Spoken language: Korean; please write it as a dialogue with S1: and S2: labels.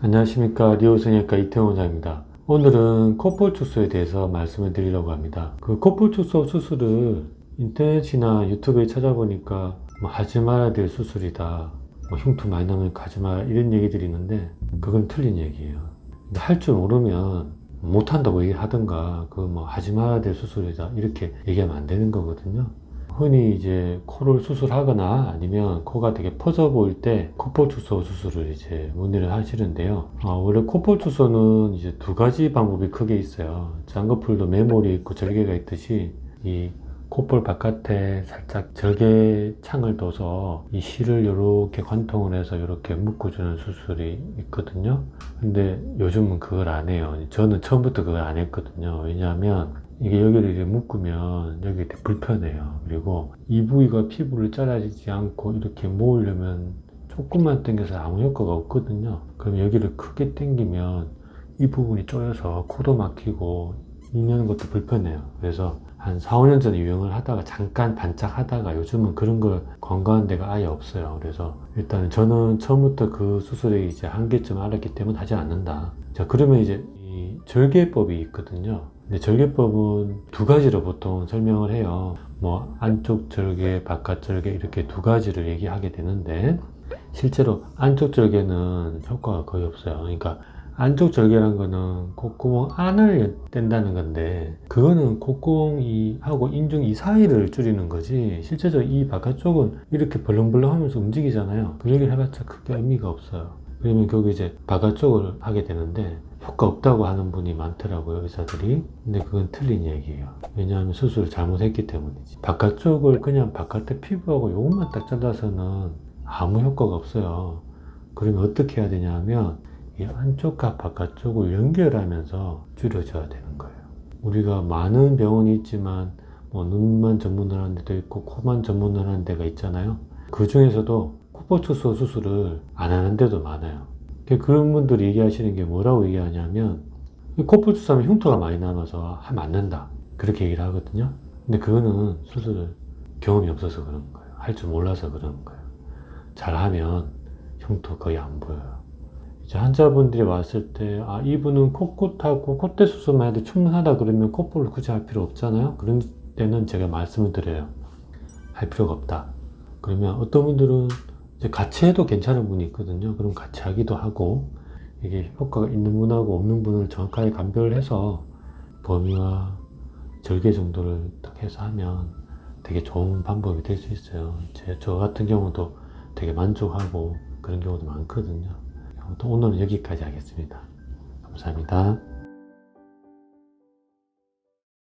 S1: 안녕하십니까 리오성형외과 이태원 원장입니다. 오늘은 콧볼 축소에 대해서 말씀을 드리려고 합니다. 그 콧볼 축소 수술을 인터넷이나 유튜브에 찾아보니까 뭐 하지 말아야 될 수술이다. 뭐 흉터 많이 나면 가지 마라 이런 얘기들이 있는데 그건 틀린 얘기예요. 할 줄 모르면 못한다고 얘기하든가 그 뭐 하지 말아야 될 수술이다 이렇게 얘기하면 안 되는 거거든요. 흔히 이제 코를 수술하거나 아니면 코가 되게 퍼져 보일 때 콧볼 축소 수술을 이제 문의를 하시는데요. 아, 원래 콧볼 축소는 이제 두 가지 방법이 크게 있어요. 쌍꺼풀도 메모리 있고 절개가 있듯이 이 콧볼 바깥에 살짝 절개 창을 둬서 이 실을 이렇게 관통을 해서 이렇게 묶어주는 수술이 있거든요. 근데 요즘은 그걸 안 해요. 저는 처음부터 그걸 안 했거든요. 왜냐하면 이게 여기를 이제 묶으면 여기 되게 불편해요. 그리고 이 부위가 피부를 잘라지지 않고 이렇게 모으려면 조금만 당겨서 아무 효과가 없거든요. 그럼 여기를 크게 당기면 이 부분이 쪼여서 코도 막히고 이는 것도 불편해요. 그래서 한 4, 5년 전에 유행을 하다가 잠깐 반짝 하다가 요즘은 그런 걸 권고하는 데가 아예 없어요. 그래서 일단 저는 처음부터 그 수술에 이제 한계점 알았기 때문에 하지 않는다. 자, 그러면 이제 이 절개법이 있거든요. 근데 절개법은 두 가지로 보통 설명을 해요. 뭐 안쪽 절개, 바깥 절개 이렇게 두 가지를 얘기하게 되는데 실제로 안쪽 절개는 효과가 거의 없어요. 그러니까 안쪽 절개란 거는 콧구멍 안을 뗀다는 건데 그거는 콧구멍이 하고 인중 이 사이를 줄이는 거지 실제적으로 이 바깥쪽은 이렇게 벌렁벌렁 하면서 움직이잖아요 그 얘기를 해봤자 크게 의미가 없어요 그러면 결국 이제 바깥쪽을 하게 되는데 효과 없다고 하는 분이 많더라고요 의사들이 근데 그건 틀린 얘기예요 왜냐하면 수술을 잘못했기 때문이지 바깥쪽을 그냥 바깥에 피부하고 요것만 딱 잘라서는 아무 효과가 없어요 그러면 어떻게 해야 되냐 하면 이 안쪽과 바깥쪽을 연결하면서 줄여줘야 되는 거예요. 우리가 많은 병원이 있지만 뭐 눈만 전문을 하는 데도 있고 코만 전문을 하는 데가 있잖아요. 그 중에서도 축소 수술을 안 하는 데도 많아요. 그런 분들이 얘기하시는 게 뭐라고 얘기하냐면 축소하면 흉터가 많이 남아서 하면 안 된다. 그렇게 얘기를 하거든요. 근데 그거는 수술을 경험이 없어서 그런 거예요. 할 줄 몰라서 그런 거예요. 잘하면 흉터 거의 안 보여요. 이제 환자분들이 왔을 때, 아, 이분은 콧꽃하고 콧대 수술만 해도 충분하다 그러면 콧볼을 굳이 할 필요 없잖아요? 그런 때는 제가 말씀을 드려요. 할 필요가 없다. 그러면 어떤 분들은 같이 해도 괜찮은 분이 있거든요. 그럼 같이 하기도 하고, 이게 효과가 있는 분하고 없는 분을 정확하게 감별해서 범위와 절개 정도를 딱 해서 하면 되게 좋은 방법이 될 수 있어요. 제, 저 같은 경우도 되게 만족하고 그런 경우도 많거든요. 오늘은 여기까지 하겠습니다. 감사합니다.